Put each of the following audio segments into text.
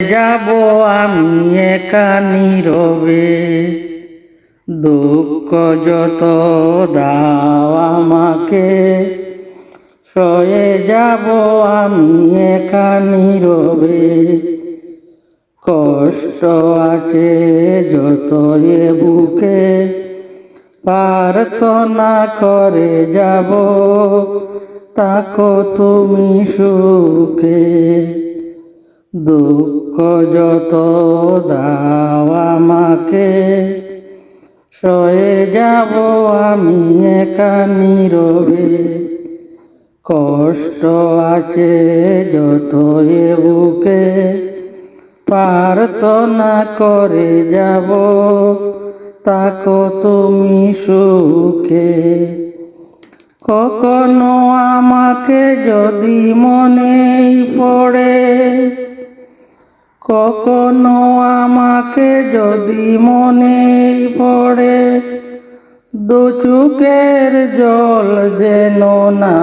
যাব আমি একা নীরবে। দুঃখ যত দাও আমাকে, সয়ে যাব আমি একা নীরবে। কষ্ট আছে যত এ বুকে, প্রার্থনা করে যাব, তাকো তুমি সুখে। দুঃখ যত দাও আমাকে। সয়ে যাব আমি একা নীরবে। কষ্ট আছে যত এ বুকে। প্রার্থনা করে যাব, তাকো তুমি সুখে। কখনো আমাকে যদি মনে পড়ে কখনো আমাকে যদি মনে পড়ে, দু চুকের জল যেন না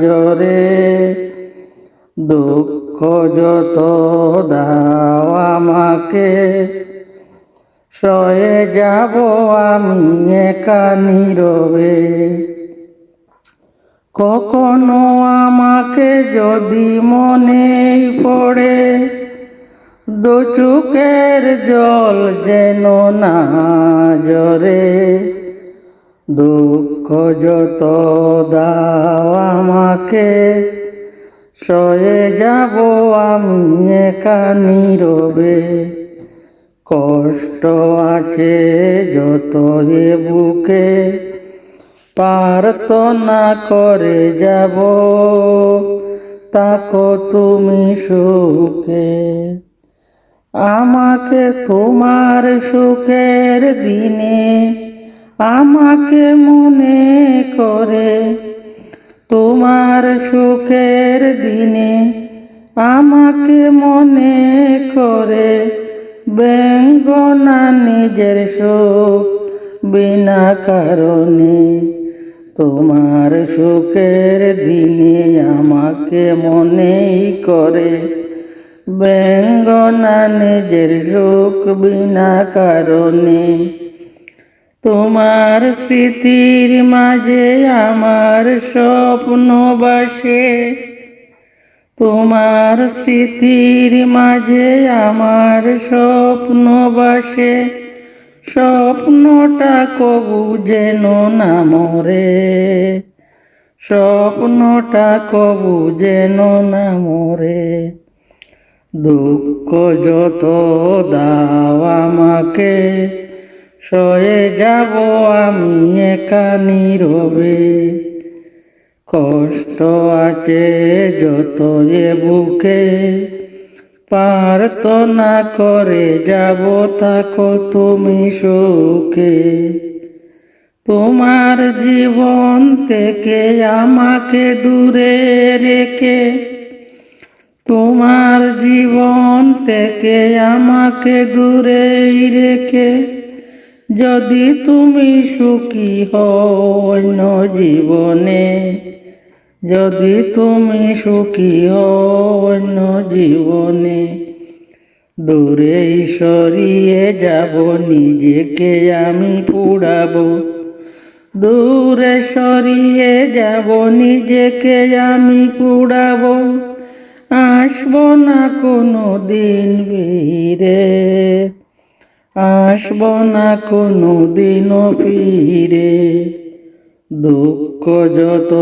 জরে দুঃখ যত দাও আমাকে, সয়ে যাব আমি একা নীরবে। কখনো আমাকে যদি মনে পড়ে দু চুকের জল যেন না জরে দুঃখ যত দাও আমাকে, সয়ে যাব আমি একা নীরবে। কষ্ট আছে যত এ বুকে, প্রার্থনা করে যাব, তাকো তুমি সুখে। আমাকে তোমার সুখের দিনে, আমাকে মনে করে। তোমার সুখের দিনে আমাকে মনে করে। ব্যঙ্গনা নিজের সুখ বিনা কারণে। তোমার সুখের দিনে আমাকে মনেই করে। ব্যঙ্গনা নিজের সুখ বিনা কারণে। তোমার স্মৃতির মাঝে আমার স্বপ্ন বাসে। তোমার স্মৃতির মাঝে আমার স্বপ্ন বাসে। স্বপ্নটা কবু যেন না মরে। স্বপ্নটা কবু যেন না মরে। দুঃখ যত দাও আমাকে, সয়ে যাব আমি একা নীরবে। কষ্ট আছে যত এ বুকে, প্রার্থনা করে যাব থাকো তুমি সুখে। তোমার জীবন থেকে আমাকে দূরে রেখে, তোমার থেকে আমাকে দূরেই রেখে, যদি তুমি সুখী হও জীবনে, যদি তুমি সুখী অন্য জীবনে, দূরে সরিয়ে যাব নিজেকে আমি পুড়াবো, দূরে সরিয়ে যাব নিজেকে আমি পুড়াবো। আসব না কোনো দিন ফিরে। আসব না কোনো দিন ফিরে। দুঃখ যত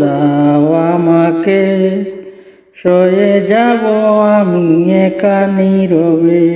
দাও আমাকে, সয়ে যাব আমি একা নীরবে।